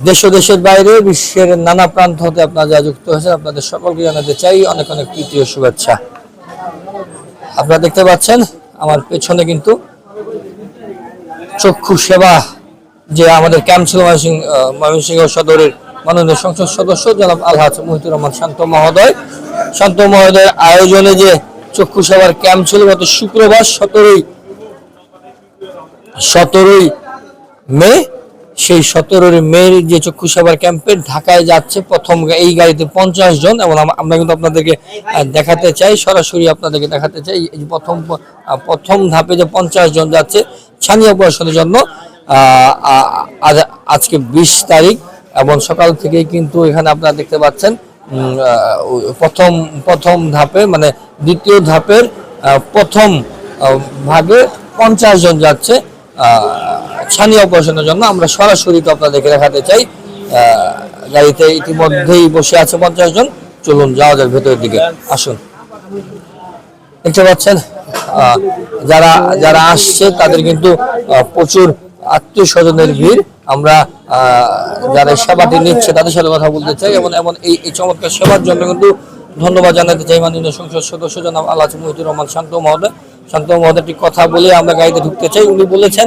দেশ দেশের বাইরে বিশ্বের নানা প্রান্ত হতে আপনারা যা যুক্ত হয়েছেন, আপনাদের সকলকে জানাতে চাই অনেক অনেক ও শুভেচ্ছা। আপনারা দেখতে পাচ্ছেন, আমার পেছনে কিন্তু চক্ষু সেবা যে আমাদের ক্যাম্প ছিল ময়মনসিংহ সদরের মাননীয় সংসদ সদস্য জনাব আলহাজ মহিতুর রহমান শান্ত মহোদয়। শান্ত মহোদয়ের আয়োজনে যে চক্ষু সেবার ক্যাম্প ছিল, গত শুক্রবার সতেরোই সতেরোই মে সেই সতেরোই মেয়ের যে চক্ষু সেবার ক্যাম্পে ঢাকায় যাচ্ছে প্রথম এই গাড়িতে পঞ্চাশ জন এবং আমরা কিন্তু আপনাদেরকে দেখাতে চাই, সরাসরি আপনাদেরকে দেখাতে চাই প্রথম প্রথম ধাপে যে পঞ্চাশ জন যাচ্ছে স্থানীয় অপারেশনের জন্য আজ- আজকে বিশ তারিখ এবং সকাল থেকেই কিন্তু এখানে আপনারা দেখতে পাচ্ছেন প্রথম প্রথম ধাপে মানে দ্বিতীয় ধাপের প্রথম ভাগে পঞ্চাশ জন যাচ্ছে। স্থানীয় অপারেশনের জন্য আমরা সরাসরি তো আপনাদেরকে দেখাতে চাই। গাড়িতে ইতিমধ্যেই বসে আছে পঞ্চাশ জন। চলুন যাওয়া যাক ভেতরের দিকে আসুন। দেখতে পাচ্ছেন যারা যারা আসছে তাদের কিন্তু প্রচুর আত্মীয় স্বজনের ভিড়। আমরা যারা সেবাটি নিচ্ছে তাদের সাথে কথা বলতে চাই এবং এমন এই চমৎকার সেবার জন্য কিন্তু ধন্যবাদ জানাতে চাই মাননীয় সংসদ সদস্য জনাব আল্লাহ মহিদুর রহমান শান্ত মহোদয়। শান্ত মহোদয় কথা বলে আমরা গাড়িতে ঢুকতে চাই। উনি বলেছেন,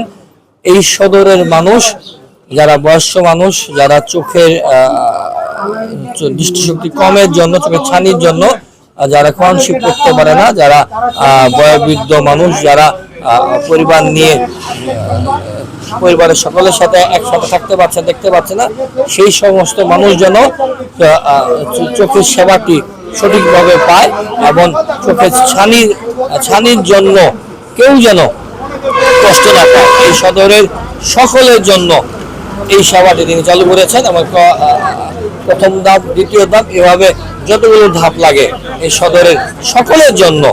এই সদরের মানুষ, যারা বয়স্ক মানুষ, যারা চোখের দৃষ্টিশক্তি কমের জন্য, চোখের ছানির জন্য যারা কনশিপ করতে পারে না, যারা বয়োবৃদ্ধ মানুষ, যারা পরিবার নিয়ে পরিবারের সকলের সাথে একসাথে থাকতে পারছে, দেখতে পাচ্ছে না, সেই সমস্ত মানুষ যেন চোখের সেবাটি সঠিকভাবে পায় এবং চোখের ছানির ছানির জন্য কেউ যেন কষ্ট না পায়। এই সদরের সকলের জন্য এই সেবাটি তিনি চালু করেছেন। এবং প্রথম ধাপ, দ্বিতীয় ধাপ, এভাবে যতগুলো ধাপ লাগে, এই সদরের সকলের জন্য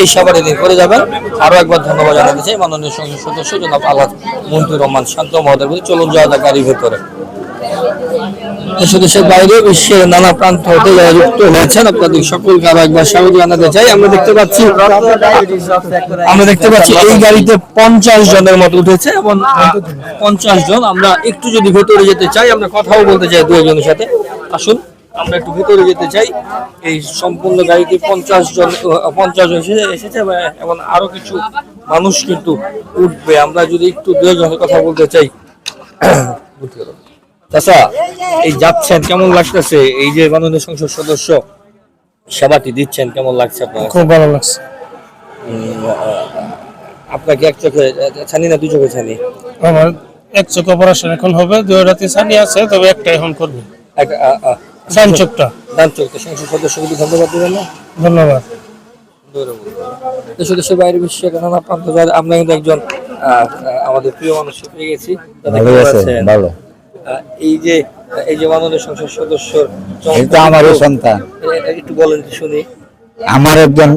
এই সেবাটি তিনি করে যাবেন। আরও একবার ধন্যবাদ জানাতে চাই মাননীয় সংসদ সদস্য জনাব আল্লাহ মহিদুর রহমান শান্ত মহোদয় চলুন যাওয়া যাক গাড়ির ভেতরে। দেশ দেশের বাইরে বিশ্বের নানা প্রান্ত হতে যারা যুক্ত হয়েছেন, আপনাদের সকলকে আরও একবার স্বাগত জানাতে চাই। আমরা দেখতে পাচ্ছি, আমরা দেখতে পাচ্ছি এই গাড়িতে পঞ্চাশ জনের মতো উঠেছে এবং পঞ্চাশ জন। আমরা একটু যদি ভেতরে যেতে চাই, আমরা কথাও বলতে চাই দু একজনের সাথে। আসুন, আমরা একটু ভেতরে যেতে চাই। এই সম্পূর্ণ গাড়িতে পঞ্চাশ জন পঞ্চাশ জন এসেছে এবং- আরও কিছু মানুষ কিন্তু উঠবে। আমরা যদি একটু দু একজনের কথা বলতে চাই। চাচা এই যাচ্ছেন কেমন লাগতেছে? এই যে মাননীয় সংসদ সদস্য সেবাটি দিচ্ছেন কেমন লাগছে আপনার খুব ভালো লাগছে। আপনাকে এক চোখে ছানি না দুই চোখে ছানি? আমার এক চোখ অপারেশন এখন হবে দুই রাতে ছানি আছে তবে একটা এখন করবে। ডান চোখটা। ডান চোখ তো সংসদ সদস্যকে ধন্যবাদ দেবেন না? ধন্যবাদ। দেশ দেশের বাইরে আমরা কিন্তু একজন আমাদের প্রিয় মানুষ পেয়ে গেছি। ভালো। এই যে এই যে মাননীয় সংসদ সদস্যর এই তো আমারই সন্তান। একটু বলেন শুনি। আমার একজন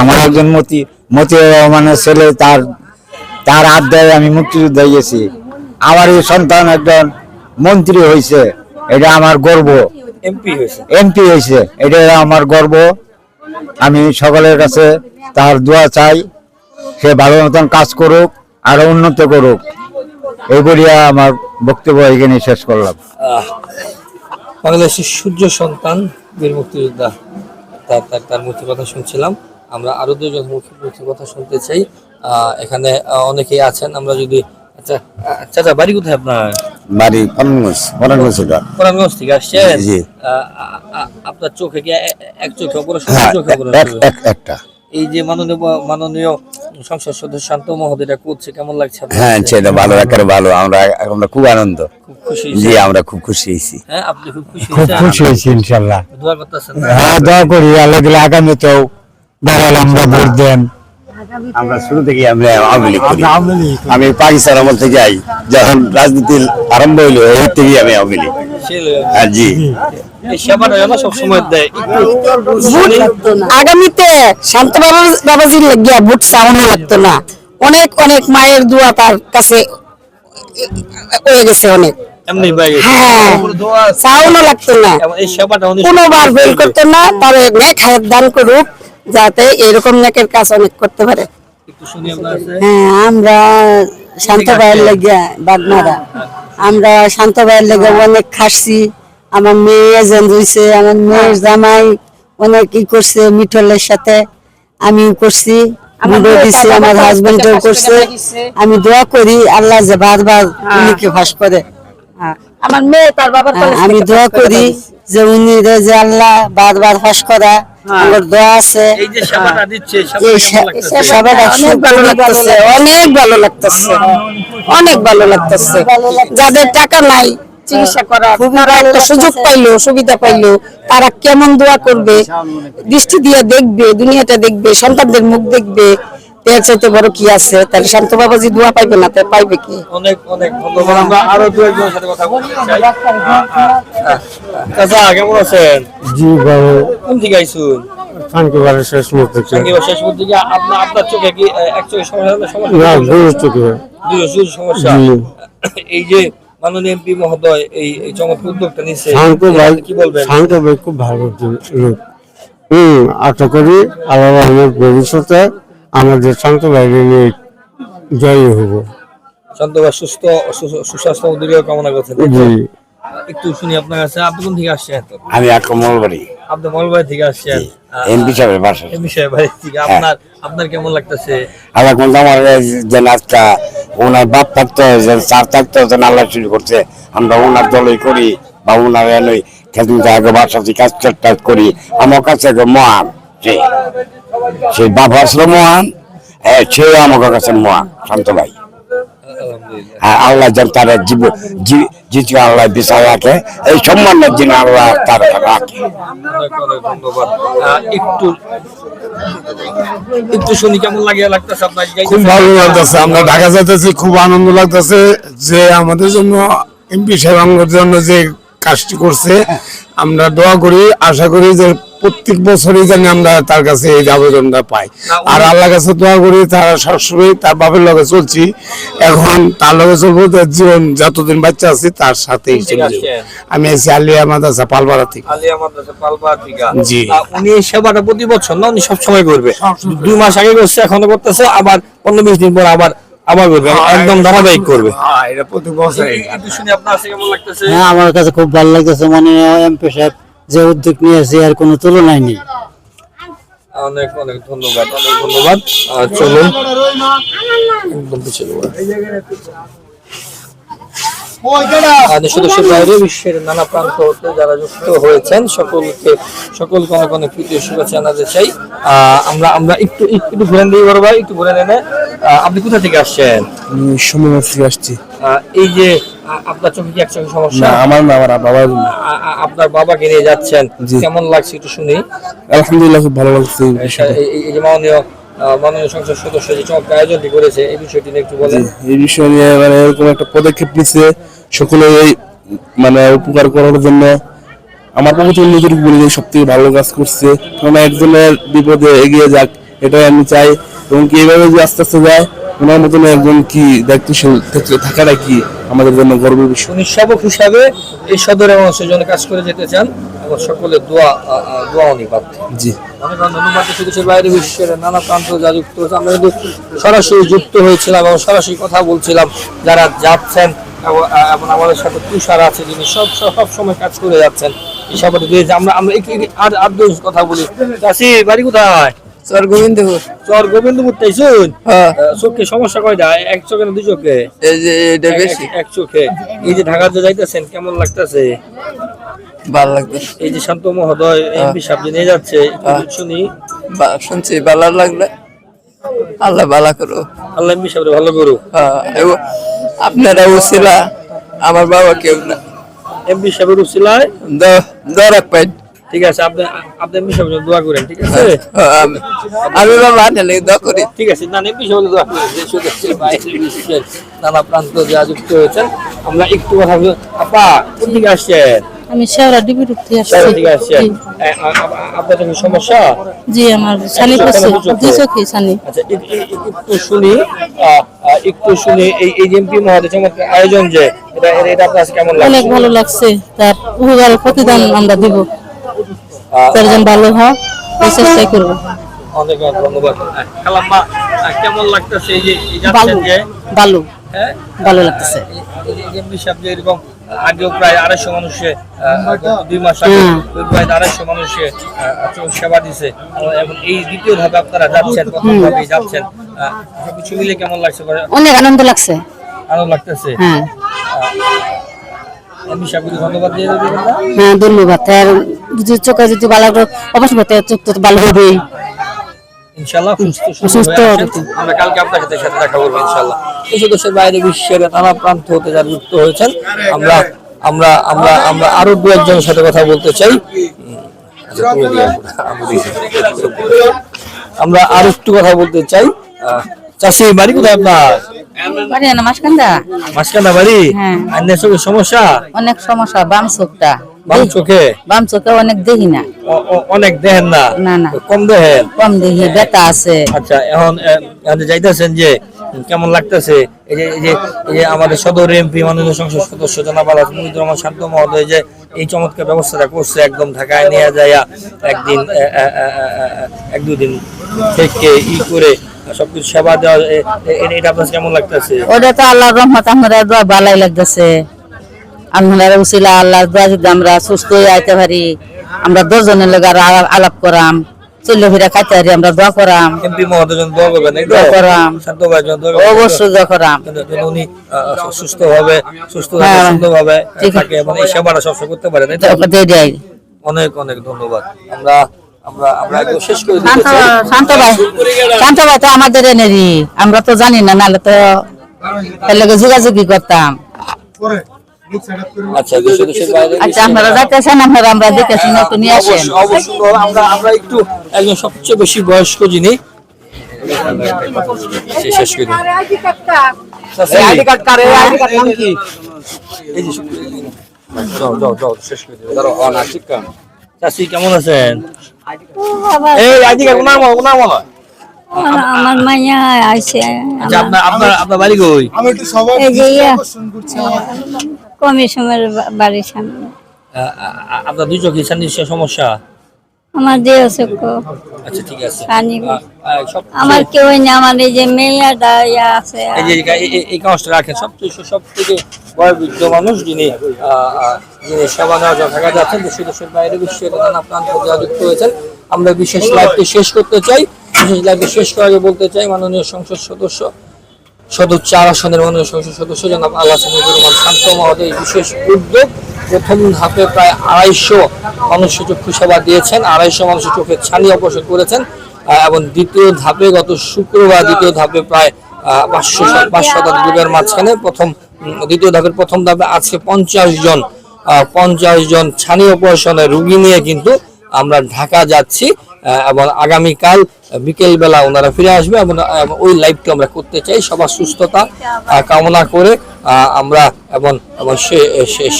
আমার একজন মতি মতি রহমানের ছেলে তার তার দেয় আমি মুক্তিযুদ্ধে গেছি। আমার এই সন্তান একজন মন্ত্রী হয়েছে এটা আমার গর্ব। এমপি হয়েছে এমপি হয়েছে এটা আমার গর্ব। আমি সকলের কাছে তার দোয়া চাই সে ভালো মতন কাজ করুক আরও উন্নত করুক। এই বলিয়া আমার বক্তব্য এখানে শেষ করলাম। বাংলাদেশের সূর্য সন্তান বীর মুক্তিযোদ্ধা তার তার তার মুক্তির কথা শুনছিলাম। আমরা আরও দুজন মুখী মুক্তির কথা শুনতে চাই। আহ, এখানে আহ, অনেকেই আছেন। আমরা যদি আচ্ছা চাচা বাড়ি কোথায় আপনার? বাড়ি থেকে। আসছেন? জি। আপনার চোখে কি এক চোখে অপারেশন? হ্যাঁ চোখে অপারেশন একটা। এই যে মাননীয় মাননীয় সংসদ সদস্য শান্ত মহোদয় এটা করছে। কেমন লাগছে হ্যাঁ সেটা ভালো একেবারে ভালো। আমরা আমরা খুব আনন্দ। খুব জি আমরা খুব খুশি হয়েছি। হ্যাঁ আপনি খুব খুশি খুব খুশি হয়েছি ইনশাল্লাহ দোয়া করতেছেন হ্যাঁ দোয়া করি আল্লাহ দিলে আগামীতেও দাঁড়াল আমরা ভোট দেন। আমরা শুরু থেকে আমরা আওয়ামী লীগ করি। আমি পাকিস্তান আমল থেকে আই যখন রাজনীতি আরম্ভ হইল এই থেকেই আমি আওয়ামী লীগ। হ্যাঁ জি। এই সেবাটা যেন সবসময় দেয়। আগামীতে শান্ত বাবা বাবাজির লাগিয়া চাওয়ানো লাগতো না। অনেক অনেক মায়ের দোয়া তার কাছে হয়ে গেছে অনেক। এমনি হ্যাঁ চাওয়ানো লাগতো না। এই সেবাটা কোনোবার বের করতো না তবে নেক হায়াত দান করুক যাতে এরকম নেকের কাজ অনেক করতে পারে। হ্যাঁ আমরা শান্ত ভাইয়ের লেগে বাগমারা আমরা শান্ত ভাইয়ের লেগে অনেক খাসছি। আমার মেয়ে এজেন্ট হয়েছে আমার মেয়ের জামাই অনেক ই করছে মিঠলের সাথে আমিও করছি দিছি আমার হাজবেন্ডও করছে। আমি দোয়া করি আল্লাহ যে বারবার উনিকে ফাঁস করে। আমার মেয়ে তার বাবার হ্যাঁ, আমি দোয়া করি যে উনি রে যে আল্লাহ বারবার ফাঁস করা আমার দোয়া আছে। এই যে সেবাটা দিচ্ছে সেবাটা কেমন লাগতেছে? সবাইটা অনেক ভালো লাগতেছে অনেক ভালো লাগতেছে। অনেক ভালো লাগতেছে। যাদের টাকা নাই চিকিৎসা করা তারা একটা সুযোগ পাইলো সুবিধা পাইলো। তারা কেমন দোয়া করবে? দৃষ্টি দিয়ে দেখবে দুনিয়াটা দেখবে সন্তানদের মুখ দেখবে। এর চাইতে বড় কি আছে? তাহলে শান্ত বাবাজি দোয়া পাইবে না? তাই পাইবে কি? অনেক অনেক ধন্যবাদ। আমরা আরও দু একজনের সাথে কথা বলতে চাই চাচা কেমন আছেন? জি ভালো। কোন থেকে আইসুন? শান্তিবারের শেষ মুহূর্তে শেষ পর্যন্ত কি আপনার আপনার চোখে কি এক চোখে সমস্যা না সমস্যা? চোখে। দুই চোখে সমস্যা? এই যে মাননীয় এমপি মহোদয় এই এই চমৎকার উদ্যোগটা নিচ্ছে কি বলবেন? শান্ত ভাই খুব ভালো লোক। হম আশা করি আল্লাহ রহমের ভবিষ্যতে আমাদের শান্ত ভাইকে নিয়ে জয়ী হব। শান্ত ভাই সুস্থ সু- সুস্বাস্থ্য ও দীর্ঘ কামনা করছেন জি। একটু শুনি আপনার কাছে আপনি কোন থেকে আসছেন আমি করি আপনি মলবাড়ি থেকে আসছেন? এমপি সাহেবের বাসা এমপি সাহেব আপনার আপনার কেমন লাগতেছে? আল্লাহ কোন আমার যে নাচটা ওনার বাপ থাকতো যে চার থাকতো যে আল্লাহ শুরু করছে। আমরা ওনার দলই করি বা ওনার এলই খেতুন আগে বাসাতে কাজ টাজ করি। আমার কাছে মহান সে সেই বাবা আসলো মহান হ্যাঁ সে আমার কাছে মহান শান্ত ভাই। আলহামদুলিল্লাহ আল্লাহ যেন তার জীব জিতু আল্লাহ বিচার রাখে। এই সম্মানের জন্য আল্লাহ তার রাখে। একটু একটু শুনি কেমন লাগে লাগতেছে আপনার? খুব ভালো লাগতেছে। আমরা ঢাকা যাইতেছি খুব আনন্দ লাগতেছে যে আমাদের জন্য এমপি সাহেবের জন্য যে কাজটি করছে আমরা দোয়া করি আশা করি যে প্রত্যেক বছরই জানি আমরা তার কাছে এই আবেদনটা পাই আর আল্লাহ কাছে দোয়া করি তারা সবসময় তার বাপের লগে চলছি এখন তার লগে চলবো তার জীবন যতদিন বাচ্চা আছে তার সাথেই চলে যাব। আমি আছি আলিয়া মাদাসা পালপাড়া থেকে আলিয়া মাদ্রাসা পালপাড়া থেকে জি। উনি এই সেবাটা প্রতি বছর না উনি সবসময় করবে দুই মাস আগে করছে এখনও করতেছে আবার পনেরো বিশ দিন পর আবার আবার করবে একদম ধারাবাহিক করবে হ্যাঁ এটা প্রতি বছর একটু আপনার কাছে কেমন লাগতেছে হ্যাঁ আমার কাছে খুব ভালো লাগতেছে মানে এমপি সাহেব যে উদ্যোগ নিয়েছে আর কোনো তুলনায় নেই। অনেক অনেক ধন্যবাদ অনেক ধন্যবাদ। চলুন। একদম পিছিয়ে দেবো। বাইরে বিশ্বের নানা প্রান্ত হতে যারা যুক্ত হয়েছেন সকলকে সকলকে অনেক অনেক প্রীতি শুভেচ্ছা জানাতে চাই। আহ, আমরা আমরা একটু একটু ঘুরে দিই বড় ভাই একটু ঘুরে নেনে আপনি কোথা থেকে আসছেন? সময় থেকে আসছি। এই যে আপনার চোখে কি এক চোখে সমস্যা আমার না আমার বাবা আপনার বাবাকে নিয়ে যাচ্ছেন। কেমন লাগছে একটু শুনি। আলহামদুলিল্লাহ খুব ভালো লাগছে এই- যে মাননীয় মাননীয় সংসদ সদস্য যে চমৎকার আয়োজনটি করেছে এই বিষয়টি নিয়ে একটু বলেন। এই বিষয় নিয়ে মানে এরকম একটা পদক্ষেপ নিচ্ছে সকলে এই মানে উপকার করার জন্য। আমার পক্ষ নিজের বলি যে সব থেকে ভালো কাজ করছে। কারণ একজনের বিপদে এগিয়ে যাক এটাই আমি চাই। এবং কি এইভাবে যে আস্তে আস্তে যায় ওনার মতন একজন কি দায়িত্বশীল থাক- থাকাটা কি আমাদের জন্য গর্বের বিষয়? উনি সেবক হিসাবে এই সদরের মানুষের জন্য কাজ করে যেতে চান। এবং সকলের দোয়া দোয়া উনি পাচ্ছেন জি। অনেক ধন্যবাদ সে বাইরে বিশ্বের নানা প্রান্ত যা যুক্ত হয়েছে। আমরা কিন্তু সরাসরি যুক্ত হয়েছিলাম এবং সরাসরি কথা বলছিলাম। যারা যাচ্ছেন এবং এবং আমাদের সাথে তুষার আছে যিনি সব সব সময় কাজ করে যাচ্ছেন। এই দিয়েছে আমরা আমরা আর আর কথা বলি। চাষি বাড়ি কোথায়? স্যার গোবিন্দপুর চর গোবিন্দপুর তাইছুন হ্যাঁ চোখে সমস্যা কয়টা? এক চোখে না দুই চোখে? এই যে এটা এক- এক চোখে। এই যে ঢাকা যে যাইতেছেন কেমন লাগতেছে? ভালো লাগতেছে এই যে শান্ত মহোদয় এমপি সাহেব নিয়ে যাচ্ছে একটু শুনি। শুনছি ভালো লাগলে। আল্লাহ ভালো করো আল্লাহ এমপি সাহেব ভালো আপনারা উছিলা আমার বাবা কেউ না। এমপি সাহেবের উসিলায়? দরক পাই ঠিক আছে আপনি আপনি দোয়া করেন ঠিক আছে? আমি বাবা আনলে দোয়া করি। ঠিক আছে না দোয়া করেন যে সদস্যের বাইরে বিশ্বের নানা প্রান্ত যা যুক্ত হয়েছেন। আমরা একটু কথা বলি আপা কোন দিকে আসছেন? আমি শেওড়া আসছি। আপনার কোনো সমস্যা? জি আমার সানি পড়ছে? দুই চোখে সানি আচ্ছা একটু শুনি একটু শুনি এই এই এমপি মহোদয় চমৎকার আয়োজন যে এটা এটা- এটা আপনার কেমন অনেক ভালো লাগছে তার উপকার প্রতিদান আমরা দিব। ভালো হয় এই চেষ্টাই করব। অনেক অনেক ধন্যবাদ। খালাম্মা কেমন লাগতেছে এই যে ভালো ভালো হ্যাঁ? ভালো লাগতেছে। এমপি সাহেব যে এরকম আগেও প্রায় আড়াইশো মানুষে দুই মাস আগে প্রায় আড়াইশো মানুষে সেবা দিছে। এবং এই দ্বিতীয় ধাপে আপনারা যাচ্ছেন প্রথম ধাপে যাচ্ছেন। সবকিছু মিলে কেমন লাগছে অনেক আনন্দ লাগছে। আনন্দ লাগতেছে? হ্যাঁ। ধন্যবাদ দিয়ে হ্যাঁ ধন্যবাদ। যদি চোখে যদি ভালো অবশ্য চোখ তো ভালো হবেই। ইনশাআল্লাহ সুস্থ। আমরা কালকে আপনার সাথে সাথে দেখা করব ইনশাআল্লাহ। দেশে দেশের বাইরে বিশ্বের নানা প্রান্ত হতে যারা যুক্ত হয়েছেন আমরা আমরা আমরা আমরা আরও দু একজনের সাথে কথা বলতে চাই। আচ্ছা। আমরা আর একটু কথা বলতে চাই। চাষি বাড়ি কোথায় আপনার? বাড়ি না মাসকান্দা। মাঝখানা বাড়ি? হ্যাঁ। সমস্যা? অনেক সমস্যা বাম চোখটা। বাম চোখে? বাম চোখে অনেক দেখি না। অনেক দেখেন না? না, না। কম দেখেন? কম দেখি ব্যথা আছে। আচ্ছা এখন যাইতেছেন যে কেমন লাগতেছে? এই যে এই যে আমাদের সদর এমপি মাননীয় সংসদ সদস্য জনাব আলাদ মুহিদুর রহমান শান্ত মহোদয় যে এই চমৎকার ব্যবস্থাটা করছে একদম ঢাকায় নিয়ে যায় একদিন এক দুদিন থেকে ই করে সবকিছু সেবা দেওয়া এটা আপনার কেমন লাগতেছে? ওটা তো আল্লাহর রহমত আমরা লাগতেছে। আপনারা উচিলা আল্লাহ দোয়া যদি আমরা সুস্থ হয়ে আইতে পারি আমরা দশজনের লোক আর আলাপ- করাম চল্লে ফিরে খাইতে পারি আমরা দোয়া করাম। এমপি মহোদয় দোয়া করবেন তো? দোয়া করাম। শান্ত ভাই দোয়া অবশ্যই দোয়া করাম। যেন যেন উনি সুস্থ হবে সুস্থ হ্যাঁ। ভাবে থাকে এবং এই সেবাটা সবসময় করতে পারে তাই অনেক অনেক ধন্যবাদ। আমরা আমরা আমরা শেষ করে শান্ত ভাই শান্ত ভাই তো আমাদের আমরা তো জানি না নাহলে তো যোগাযোগই করতাম। আচ্ছা দেশে দেশের বাইরে আচ্ছা আপনারা যাইতেছেন আপনারা আমরা দেখেছি নতুন নিয়ে আসেন। অবশ্যই অবশ্যই আমরা আমরা একটু একজন সবচেয়ে বেশি বয়স্ক যিনি সে- শেষ করে দিন। এই যে যাও যাও যাও শেষ করে দিন। চাষি কেমন আছেন? এই আইডি কার্ড। আমার মাইয়া আছে আচ্ছা আপনার আপনার আপনার বাড়ি কই? এই যে ইয়া কমিশনের বাড়ির সামনে। আপনার দুই চোখে নিশ্চয় সমস্যা? আমার দেহ চক্ষু। আচ্ছা ঠিক আছে। পানি। আমার কেউ নেই আমার এই যে মেয়েটা ইয়া আছে এই যে এই- এই রাখেন। সবচেয়ে সব থেকে বয়োবৃদ্ধ মানুষ যিনি যিনি সেবা জন্য ঢাকা যাচ্ছেন দেশে দেশের বাইরে বিশ্বের নানা প্রান্ত যুক্ত হয়েছেন আমরা বিশেষ লাইভটি শেষ করতে চাই। বিশেষ লাইভটি শেষ করার আগে বলতে চাই মাননীয় সংসদ সদস্য সদর চার আসনের মাননীয় সংসদ সদস্য জনাব আল্লাহ রহমান শান্ত মহোদয় বিশেষ উদ্যোগ প্রথম ধাপে প্রায় আড়াইশো মানুষের চক্ষু সেবা দিয়েছেন আড়াইশো মানুষের চোখে ছানি অপারেশন করেছেন এবং দ্বিতীয় ধাপে গত শুক্রবার দ্বিতীয় ধাপে প্রায় পাঁচশো পাঁচ শতাধিক রোগের মাঝখানে প্রথম দ্বিতীয় ধাপের প্রথম ধাপে আজকে পঞ্চাশ জন পঞ্চাশ জন ছানি অপারেশনের রুগী নিয়ে কিন্তু আমরা ঢাকা যাচ্ছি এবং আগামীকাল বিকেল বেলা ওনারা ফিরে আসবে এবং ওই লাইভটি আমরা করতে চাই। সবার সুস্থতা কামনা করে আমরা এবং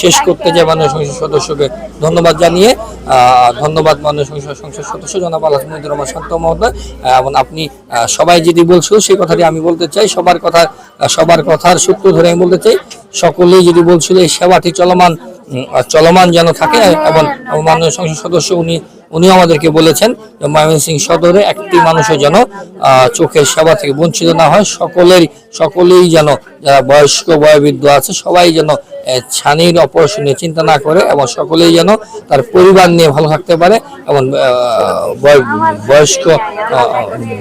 শেষ করতে চাই মাননীয় সংসদ সদস্যকে ধন্যবাদ জানিয়ে ধন্যবাদ মাননীয় সংসদ সংসদ সদস্য জনাব আল্লাহ মহিদুর রহমান শান্ত মহোদয়। এবং আপনি সবাই যদি বলছিল সেই কথাটি আমি বলতে চাই, সবার কথা, সবার কথার সূত্র ধরে আমি বলতে চাই, সকলেই যদি বলছিল এই সেবাটি চলমান চলমান যেন থাকে এবং মাননীয় সংসদ সদস্য উনি উনি আমাদেরকে বলেছেন ময়মনসিংহ সদরে একটি মানুষও যেন চোখের সেবা থেকে বঞ্চিত না হয়। সকলের সকলেই যেন যারা বয়স্ক, বয়োবৃদ্ধ আছে, সবাই যেন ছানির অপারেশন নিয়ে চিন্তা না করে এবং সকলেই যেন তার পরিবার নিয়ে ভালো থাকতে পারে এবং বয়- বয়স্ক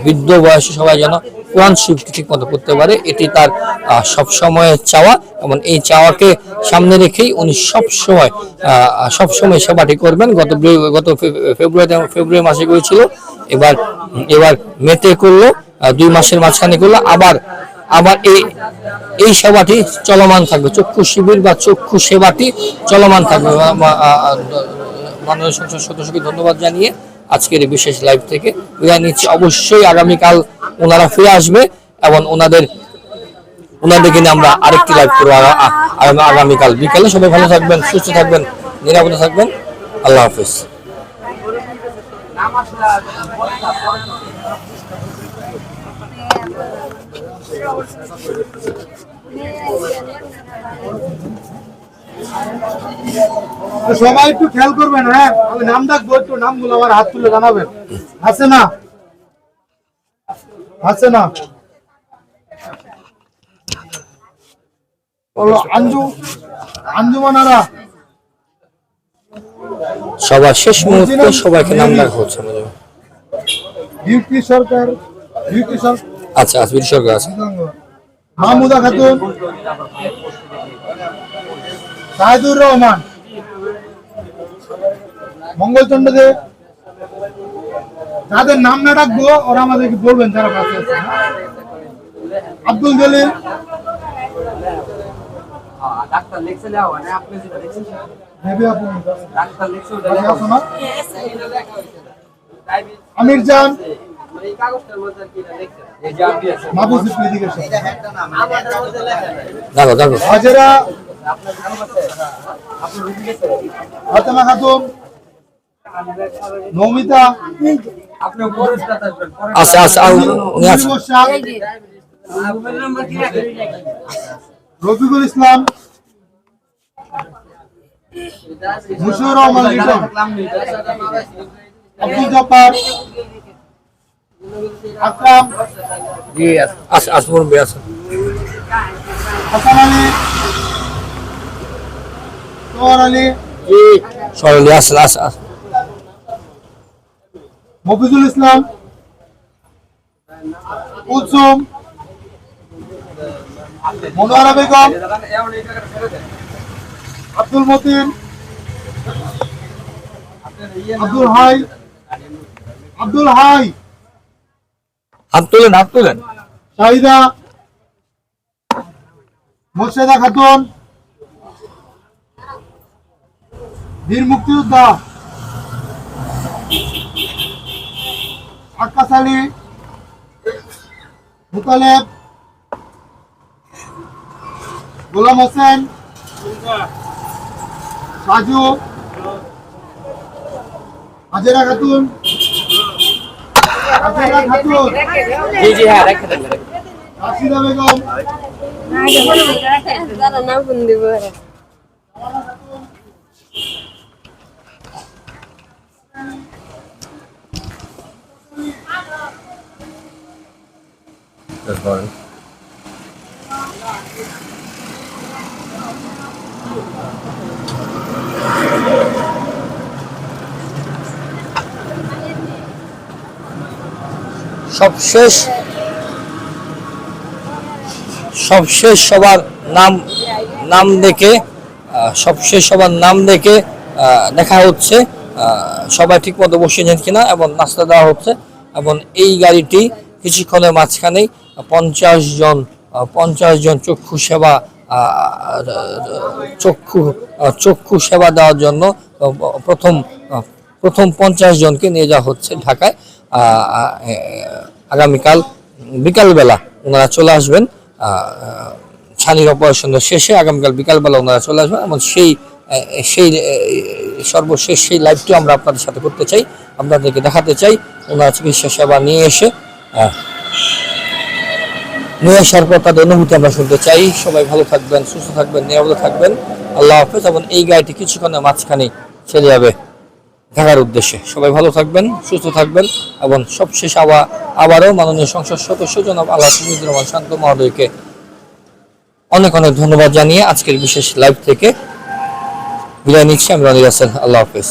বৃদ্ধ বয়সী সবাই যেন কোরআন শিফট ঠিক মতো করতে পারে। এটি তার সবসময়ের চাওয়া এবং এই চাওয়াকে সামনে রেখেই উনি সবসময় সবসময় সেবাটি করবেন। গত গত ফেব্রুয়ারিতে ফেব্রুয়ারি মাসে করেছিল, এবার এবার মেতে করল দুই মাসের মাঝখানে করল, আবার আবার এই এই সেবাটি চলমান থাকবে, চক্ষু শিবির বা চক্ষু সেবাটি চলমান থাকবে। মাননীয় সংসদ সদস্যকে ধন্যবাদ জানিয়ে আজকের এই বিশেষ লাইভ থেকে বিদায় নিচ্ছি। অবশ্যই আগামীকাল ওনারা ফিরে আসবে এবং ওনাদের, ওনাদেরকে নিয়ে আমরা আরেকটি লাইভ করব আগামীকাল। বিকালে সবাই ভালো থাকবেন, সুস্থ থাকবেন, নিরাপদে থাকবেন। আল্লাহ হাফিজ। সবাই একটু খেয়াল করবেন হ্যাঁ? আমি নাম ডাকবো, একটু নামগুলো আমার হাত তুলে জানাবেন। আছে না? আছে না? আঞ্জু, আঞ্জুমানারা। সবার শেষ মুহূর্তে সবাইকে নাম ডাকা হচ্ছে আমাদের। বিউটি সরকার বিউটি সরকার আচ্ছা আচ্ছা সরকার আছে মাহমুদা খাতুন সাহেদুর রহমান মঙ্গলচন্দ্র দে যাদের নাম না ডাকবো ওরা আমাদেরকে বলবেন যারা পাশে আছে? আব্দুল জলিল ভেবে আপনি পাশে আছো না? আমির জান। মাহবুব সিদ্দিকী এদিকে এসো। দেখো দেখো হাজেরা। ফাতেমা খাতুন। নৌমিতা। আচ্ছা আচ্ছা উনি আছেন। রফিকুল ইসলাম। মুশিউর রহমান লিটন আব্দুল জব্বার আকরাম জি মুরব্বী আছে হাসান আলী তোয়ার আলী আছে মফিজুল ইসলাম কুলসুম মনোয়ারা বেগম আব্দুল মতিন আব্দুল হাই আব্দুল হাই। হাত তুলেন হাত তুলেন। শাহিদা মোর্শেদা খাতুন বীর মুক্তিযোদ্ধা আক্কাস আলী মুতালেব গোলাম হোসেন সাজু হাজেরা খাতুন হাজেরা খাতুন জি জি হ্যাঁ রেখে দেন রাশিদা বেগম সবশেষ সবশেষ সবার নাম নাম দেখে সবশেষ সবার নাম দেখে দেখা হচ্ছে। সবাই ঠিক মতো বসেছেন কিনা এবং নাস্তা দেওয়া হচ্ছে এবং এই গাড়িটি কিছুক্ষণের মাঝখানেই পঞ্চাশ জন পঞ্চাশ জন চক্ষু সেবা চক্ষু চক্ষু সেবা দেওয়ার জন্য প্রথম প্রথম পঞ্চাশ জনকে নিয়ে যাওয়া হচ্ছে ঢাকায়। আগামীকাল, বিকালবেলা ওনারা চলে আসবেন। ছানির অপারেশনের শেষে আগামীকাল বিকালবেলা ওনারা চলে আসবেন এবং সেই সেই সর্বশেষ সেই লাইভটি আমরা আপনাদের সাথে করতে চাই। আপনাদেরকে দেখাতে চাই। ওনারা চিকিৎসা সেবা নিয়ে এসে নিয়ে আসার পর তাদের অনুভূতি আমরা শুনতে চাই। সবাই ভালো থাকবেন, সুস্থ থাকবেন, নিরাপদে থাকবেন। আল্লাহ হাফেজ। এবং এই গাড়িটি কিছুক্ষণের মাঝখানে চলে যাবে ঢাকার উদ্দেশ্যে। সবাই ভালো থাকবেন, সুস্থ থাকবেন এবং সবশেষ আবার, আবারও মাননীয় সংসদ সদস্য জনাব আল্লাহ সুমিদুর রহমান শান্ত মহোদয়কে অনেক অনেক ধন্যবাদ জানিয়ে আজকের বিশেষ লাইভ থেকে বিদায় নিচ্ছি। আমি রনি রাসেল। আল্লাহ হাফেজ।